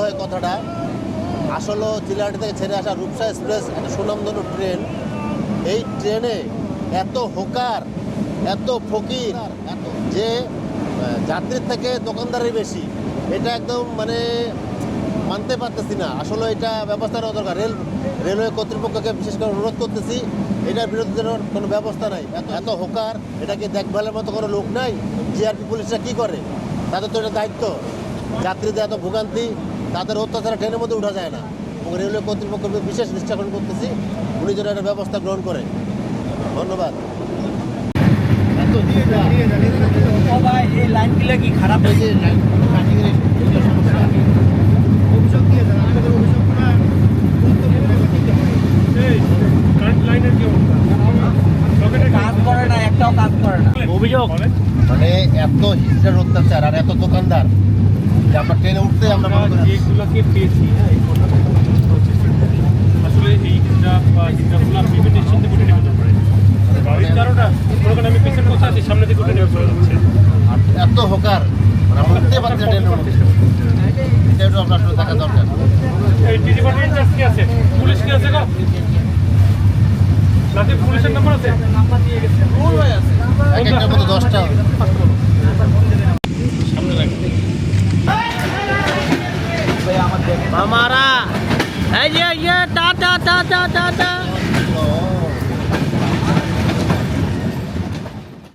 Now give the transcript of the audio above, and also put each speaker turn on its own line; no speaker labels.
হয় কথাটা। আসলে চিলাহাটি থেকে ছেড়ে আসা রূপসা এক্সপ্রেস, একটা সুনামধন্য ট্রেন। এই ট্রেনে এত হোকার, এত ফকির যে যাত্রীর থেকে দোকানদারের বেশি। এটা একদম মানে মানতে পারতেছি না। আসলে এটা ব্যবস্থা নেওয়া দরকার। রেল, রেলওয়ে কর্তৃপক্ষকে বিশেষ করে অনুরোধ করতেছি, এটার বিরুদ্ধে কোনো ব্যবস্থা নাই। এত হোকার, এটাকে দেখভালের মতো কোনো লোক নাই। জিআরপি পুলিশরা কি করে? তাদের তো এটা দায়িত্ব। যাত্রীদের এত ভোগান্তি তাদের অত্যাচার ট্রেনের মধ্যে উঠা যায় না। এবং রেলওয়ে কর্তৃপক্ষকে বিশেষ নিষ্ঠাকরণ করতেছি উনি যেন একটা ব্যবস্থা গ্রহণ করে। ধন্যবাদ।
এই লাইনগুলো কি খারাপ কাজ করে না একটাও কাজ করে না।
অভিযোগ।
মানে এত হিংসার অত্যাচার আর এত দোকানদার যে আমরা ট্রেনে উঠতে আমরা
যেগুলোকে পেয়েছি হ্যাঁ। আসলে এই হিজড়াগুলো বিভিন্ন নিশ্চিন্তে করে নিবেদন করে গাড়ির কারোটা মনে করেন আমি পেছনে বসে আছি সামনে থেকে উঠে নেমে চলে যাচ্ছে।
এত হোকার মানে আমরা উঠতে পারছি না ট্রেনের মধ্যে। এটা একটু আপনার আসলে দেখা দরকার।
এই ডিপার্টমেন্ট ইনচার্জ কি আছে? পুলিশ কি আছে গো? নাকি পুলিশের নাম্বার আছে?
এক মধ্যে দশটা। हमारा